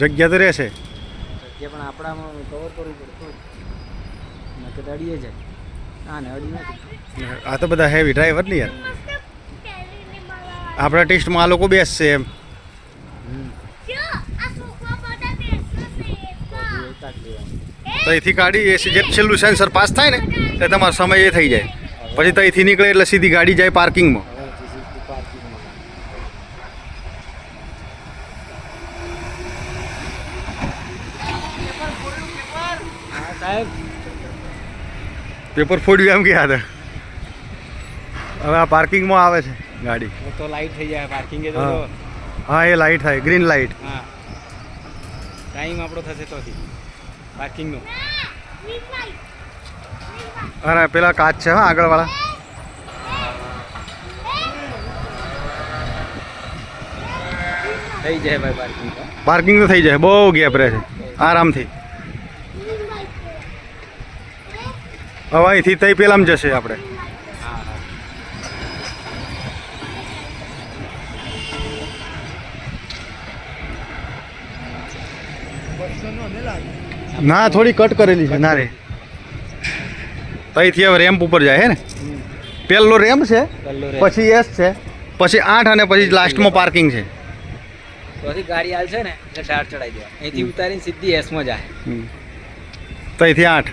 જગ્યા તો રહેશે. જગ્યા પણ આપણામાં કવર કરવું પડે તો અડીએ જાય. હા ને અડી નથી. આ તો બધા હેવી ડ્રાઈવર ને યાર. આપણા ટેસ્ટમાં આ લોકો બેસશે એમ. તો અહીંથી કાઢી એ જે છેલ્લું સેન્સર પાસ થાય ને તે તમારો સમય એ થઈ જાય. પછી તો અહીંથી નીકળે એટલે સીધી ગાડી જાય પાર્કિંગમાં. પેપર ફોડ્યું એમ ગયા હતા હવે આ પાર્કિંગમાં આવે છે ગાડી. તો લાઈટ થઈ જાય પાર્કિંગ હા. એ લાઈટ થાય ગ્રીન લાઇટ હા. ટાઈમ આપણો થશે તોથી. પાર્કિંગનો અરે પેલા કાચ છે હા આગળવાળા. થઈ જાય ભાઈ પાર્કિંગ તો. પાર્કિંગ તો થઈ જાય. બહુ ગેપ રહે છે. આરામથી. હવે અહીંથી તઈ પેલામાં જશે આપણે. ના થોડી કટ કરેલી છે. ના રે. તઈથી હવે રેમ્પ ઉપર જાય હે ને? પહેલો રેમ્પ છે પછી એસ છે. પછી આઠ અને પછી લાસ્ટમાં પાર્કિંગ છે. તોથી ગાડી હાલશે ને એટલે ટાર ચડાઈ દેવા. અહીંથી ઉતારીને સીધી એસમાં જાય. તો અહીંથી આઠ.